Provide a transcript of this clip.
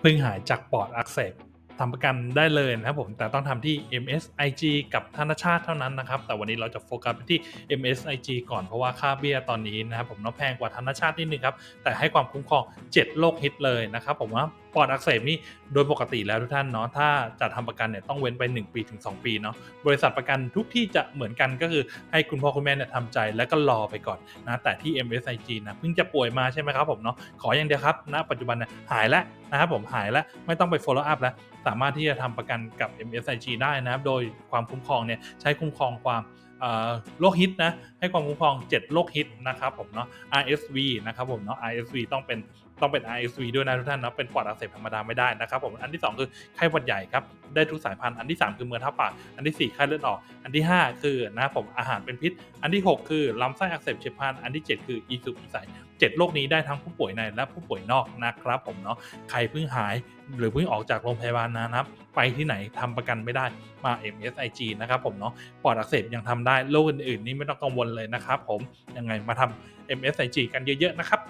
เพิ่งหายจากปอดอักเสบทำประกันได้เลยนะครับผมแต่ต้องทำที่ MSIG กับธนชาติเท่านั้นนะครับ แต่วันนี้เราจะโฟกัสไปที่ MSIG ก่อนเพราะว่าค่าเบี้ยตอนนี้นะครับผมน้องแพงกว่าธนชาตินิดนึงครับ แต่ให้ความคุ้มครอง 7 โรคฮิตเลยนะครับผมว่า ปอดอักเสบนี่โดยปกติแล้วทุกท่านเนาะถ้าจะทำประกันเนี่ยต้องเว้นไป 1 ปีถึง 2 ปีเนาะบริษัทประกันทุกที่จะเหมือนกันก็คือให้คุณพ่อคุณแม่เนี่ยทำใจแล้วก็รอไปก่อนนะแต่ที่ MSIG นะเพิ่งจะป่วยมาใช่ไหมครับผมเนาะขออย่างเดียวครับณปัจจุบันเนี่ยหายแล้วนะครับผมหายแล้วไม่ต้องไป follow up แล้ว สามารถที่จะทำประกันกับ MSIG ได้นะครับโดยความคุ้มครองเนี่ยใช้คุ้มครองความโรคฮิตนะให้ความคุ้มครอง 7 โรคฮิตนะครับผมเนาะ RSV นะครับผมเนาะ RSV ต้องเป็น ต้องเป็น RSV ด้วยนะทุกท่านเนาะเป็นปอดอักเสบธรรมดาไม่ได้นะครับผมอันที่ 2 คือไข้หวัดใหญ่ครับได้ทุกสายพันธุ์อันที่ 3 คือเมือท้าปากอันทีสี่ 4 ไข้เลือดออก อันที่ 5 คือนะครับผมอาหารเป็นพิษ อันที่ 6 คือลำไส้อักเสบเฉียบพลันอันที่ 7 คืออีสุกอีใสเจ็ดโรคนี้ได้ทั้งผู้ป่วยในและผู้ป่วยนอกนะครับผมเนาะใครเพิ่งหายหรือเพิ่งออกจากโรงพยาบาลนะครับ ไปที่ไหนทำประกันไม่ได้มา MSIG นะครับผมเนาะปอดอักเสบยังทำได้โรคอื่นๆ นี่ไม่ต้องกังวลเลยนะครับผมยังไงมาทำ MSIG กันเยอะๆนะครับ